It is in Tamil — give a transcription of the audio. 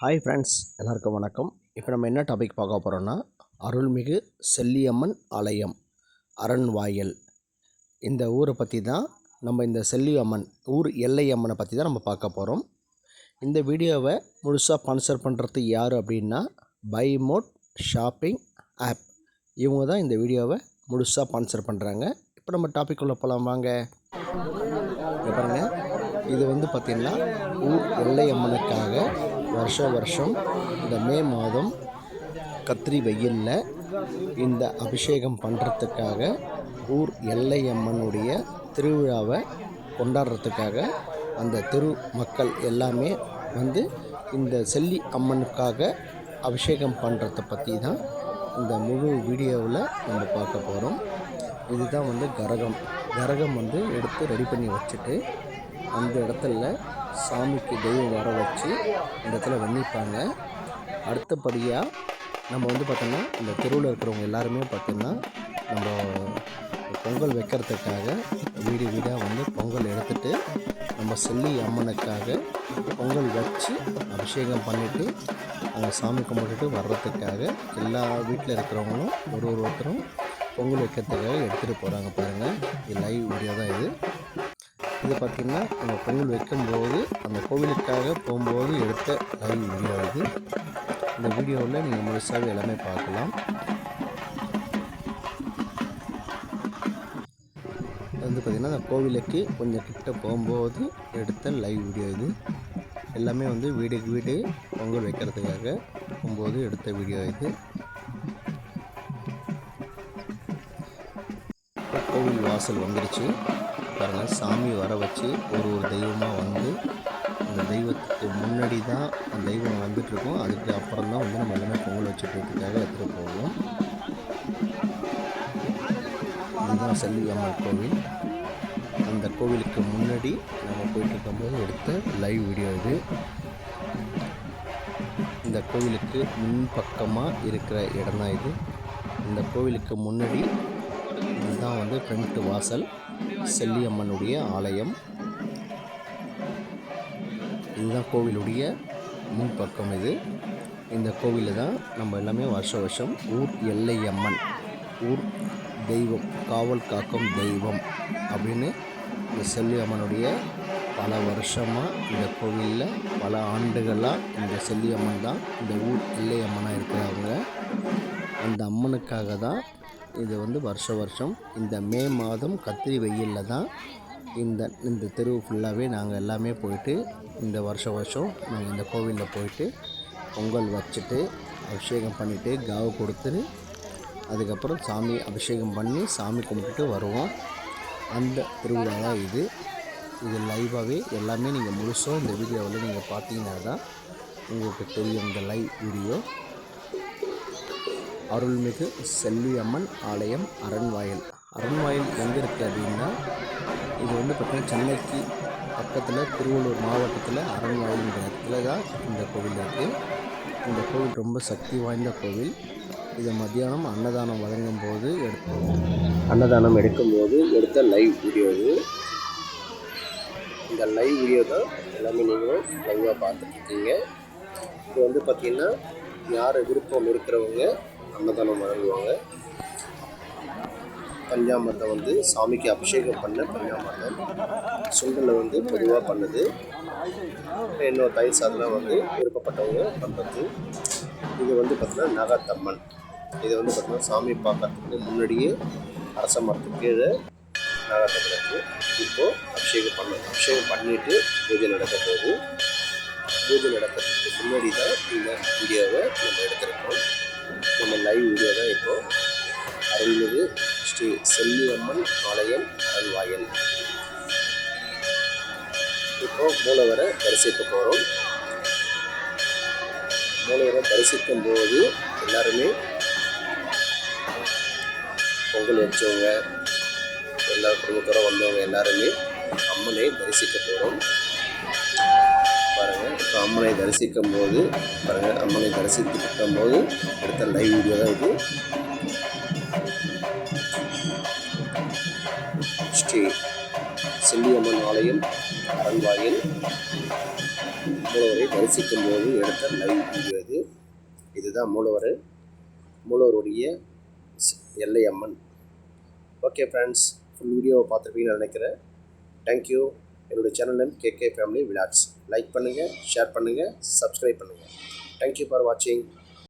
ஹாய் ஃப்ரெண்ட்ஸ் எல்லாருக்கும் வணக்கம். இப்போ நம்ம என்ன டாபிக் பார்க்க போகிறோன்னா அருள்மிகு செல்லியம்மன் ஆலயம் அரண்வாயல். இந்த ஊரை பற்றி தான் நம்ம இந்த செல்லியம்மன் ஊர் எல்லை அம்மனை பற்றி தான் நம்ம பார்க்க போகிறோம் இந்த வீடியோவை முழுசாக ஸ்பான்சர் பண்ணுறது யார் அப்படின்னா பை மோட் ஷாப்பிங் ஆப் இவங்க தான் இந்த வீடியோவை முழுசாக ஸ்பான்சர் பண்ணுறாங்க இப்போ நம்ம டாபிக் உள்ள போகலாம் வாங்க. பாருங்கள் இது வந்து பார்த்திங்கன்னா ஊர் எல்லையம்மனுக்காக வருஷ வருஷம் இந்த மே மாதம் கத்திரி வெயிலில் இந்த அபிஷேகம் பண்ணுறதுக்காக ஊர் எல்லையம்மனுடைய திருவிழாவை கொண்டாடுறதுக்காக அந்த தெரு மக்கள் எல்லாமே வந்து இந்த செல்லி அம்மனுக்காக அபிஷேகம் பண்ணுறத பற்றி தான் இந்த முழு வீடியோவில் நம்ம பார்க்க போகிறோம் இதுதான் வந்து கரகம். கரகம் வந்து எடுத்து ரெடி பண்ணி வச்சுட்டு அந்த இடத்துல சாமிக்கு தெய்வம் வர வச்சு இந்த இடத்துல வந்திப்பாங்க அடுத்தபடியாக நம்ம வந்து பார்த்தோம்னா இந்த தெருவில் இருக்கிறவங்க எல்லாருமே பார்த்திங்கன்னா நம்ம பொங்கல் வைக்கிறதுக்காக வீடு வீடாக வந்து பொங்கல் எடுத்துகிட்டு நம்ம செல்லி அம்மனுக்காக பொங்கல் வச்சு அபிஷேகம் பண்ணிவிட்டு அவங்க சாமி கும்பிட்டுட்டு வர்றதுக்காக எல்லா வீட்டில் இருக்கிறவங்களும் ஒரு ஒரு ஒருத்தரும் பொங்கல் வைக்கிறதுக்காக எடுத்துகிட்டு போகிறாங்க பாருங்கள் இது லைவ் வீடியோ தான் இது. இது பார்த்திங்கன்னா நம்ம பொங்கல் வைக்கும்போது அந்த கோவிலுக்காக போகும்போது எடுத்த லைவ் வீடியோ இது. இந்த வீடியோவில் நீங்கள் முழுசாகவே எல்லாமே பார்க்கலாம். இது வந்து பார்த்திங்கன்னா அந்த கோவிலுக்கு கொஞ்சம் கிட்ட போகும்போது எடுத்த லைவ் வீடியோ இது. எல்லாமே வந்து வீடுக்கு வீடு பொங்கல் வைக்கிறதுக்காக போகும்போது எடுத்த வீடியோ இது. கோவில் வாசல் வந்துருச்சு. பாருங்கள் சாமி வர வச்சு ஒரு ஒரு தெய்வமாக வந்து அந்த தெய்வத்துக்கு முன்னாடி தான் அந்த தெய்வம் வந்துட்டுருக்கோம் அதுக்கு அப்புறம் தான் வந்து நம்ம எல்லாமே பொங்கல் வச்சுக்கிறதுக்காக எடுத்துகிட்டு போவோம். இதுதான் செல்வி அம்மன் கோவில். அந்த கோவிலுக்கு முன்னாடி நம்ம போயிட்டு இருக்கும்போது எடுத்த லைவ் வீடியோ இது. இந்த கோவிலுக்கு முன்பக்கமாக இருக்கிற இடம் தான் இது. இந்த கோவிலுக்கு முன்னாடி இதுதான் வந்து ஃப்ரண்ட் வாசல். செல்லியம்மனுடைய ஆலயம். இதுதான் கோவிலுடைய முன்பக்கம் இது. இந்த கோவிலில் தான் நம்ம எல்லாமே வருஷ வருஷம் ஊர் எல்லை அம்மன் ஊர் தெய்வம் காவல் காக்கும் தெய்வம் அப்படின்னு இந்த செல்லி அம்மனுடைய பல வருஷமாக இந்த கோவிலில் பல ஆண்டுகளாக இந்த செல்லியம்மன் தான் இந்த ஊர் எல்லை அம்மனாக இருக்கிறவங்க. அந்த அம்மனுக்காக தான் இது வந்து வருஷ வருஷம். இந்த மே மாதம் கத்திரி வெயிலில் தான் இந்த இந்த தெருவு ஃபுல்லாகவே நாங்கள் எல்லாமே போயிட்டு இந்த வருஷ வருஷம் நாங்கள் இந்த கோவிலில் போயிட்டு பொங்கல் வச்சுட்டு அபிஷேகம் பண்ணிவிட்டு காவு கொடுத்துட்டு அதுக்கப்புறம் சாமி அபிஷேகம் பண்ணி சாமி கும்பிட்டுட்டு வருவோம். அந்த திருவிழா தான் இது. இது லைவாகவே எல்லாமே நீங்கள் முழுசும் இந்த வீடியோவில் நீங்கள் பார்த்தீங்கன்னா தான் உங்களுக்கு தெரியும் இந்த லைவ் வீடியோ அருள்மிகு செல்லியம்மன் ஆலயம் அரண்வாயல். அரண்வாயல் எங்கே இருக்குது அப்படின்னா இது வந்து பார்த்திங்கன்னா சென்னைக்கு பக்கத்தில் திருவள்ளூர் மாவட்டத்தில் அரண்வாயல்ன்ற இடத்துல தான் இந்த கோவில் இருக்குது இந்த கோவில் ரொம்ப சக்தி வாய்ந்த கோவில். இதை மத்தியானம் அன்னதானம் வழங்கும் போது எடுத்தோம் அன்னதானம் எடுக்கும்போது எடுத்த லைவ் வீடியோ இது. இந்த லைவ் வீடியோ தான் எல்லாமே நீங்களும் லைவாக பார்த்துட்ருக்கீங்க இது வந்து பார்த்திங்கன்னா யார் விருப்பம் இருக்கிறவங்க அன்னதானம் வழங்குவாங்க. பஞ்சாமிர்தம் வந்து சாமிக்கு அபிஷேகம் பண்ண பஞ்சாமிர்தம். சுண்டலை வந்து பொதுவாக பண்ணுது. இன்னொரு தயிர் சாதனை வந்து விருப்பப்பட்டவங்க பண்ணுறது இது வந்து பார்த்திங்கன்னா நாகத்தம்மன். இது வந்து பார்த்திங்கன்னா சாமி பார்க்கறதுக்கு முன்னாடியே அரச மரத்துக்கு கீழே நாகத்தம்மனுக்கு இப்போது அபிஷேகம் பண்ண அபிஷேகம் பண்ணிவிட்டு பூஜை நடக்க போகுது. பூஜை நடக்கிறதுக்கு முன்னாடி தான் இந்த வீடியோவை நம்ம எடுத்திருக்கோம். லைவ் வீடியோ தான் இப்போது அருள்மிகு ஸ்ரீ செல்லியம்மன் ஆலயம் அருள்வாயல். இப்போ மூலவரை தரிசிக்க போகிறோம் மூலவரை தரிசிக்கும் போது எல்லாருமே பொங்கல் வச்சவங்க எல்லா குடும்பத்தோடு வந்தவங்க எல்லாருமே அம்மனை தரிசிக்க போகிறோம் பாருங்கள் இப்போ அம்மனை தரிசிக்கும் போது பாருங்கள் அம்மனை இருக்கும் போது எடுத்த லைவ் வீடியோ தான் இது. ஸ்ரீ செல்லியம்மன் ஆலயம் அரண்வாயில் மூலவரை தரிசிக்கும் போது எடுத்த லைவ் வீடியோ இது. இதுதான் மூலவர் மூலவருடைய எல்லை அம்மன் ஓகே ஃப்ரெண்ட்ஸ் ஃபுல் வீடியோவை பார்த்துருப்பீங்கன்னு நினைக்கிறேன். தேங்க்யூ என்னுடைய channel name KK family vlogs like பண்ணுங்கள் ஷேர் பண்ணுங்கள் சப்ஸ்கிரைப் பண்ணுங்கள் தேங்க்யூ ஃபார் வாட்சிங்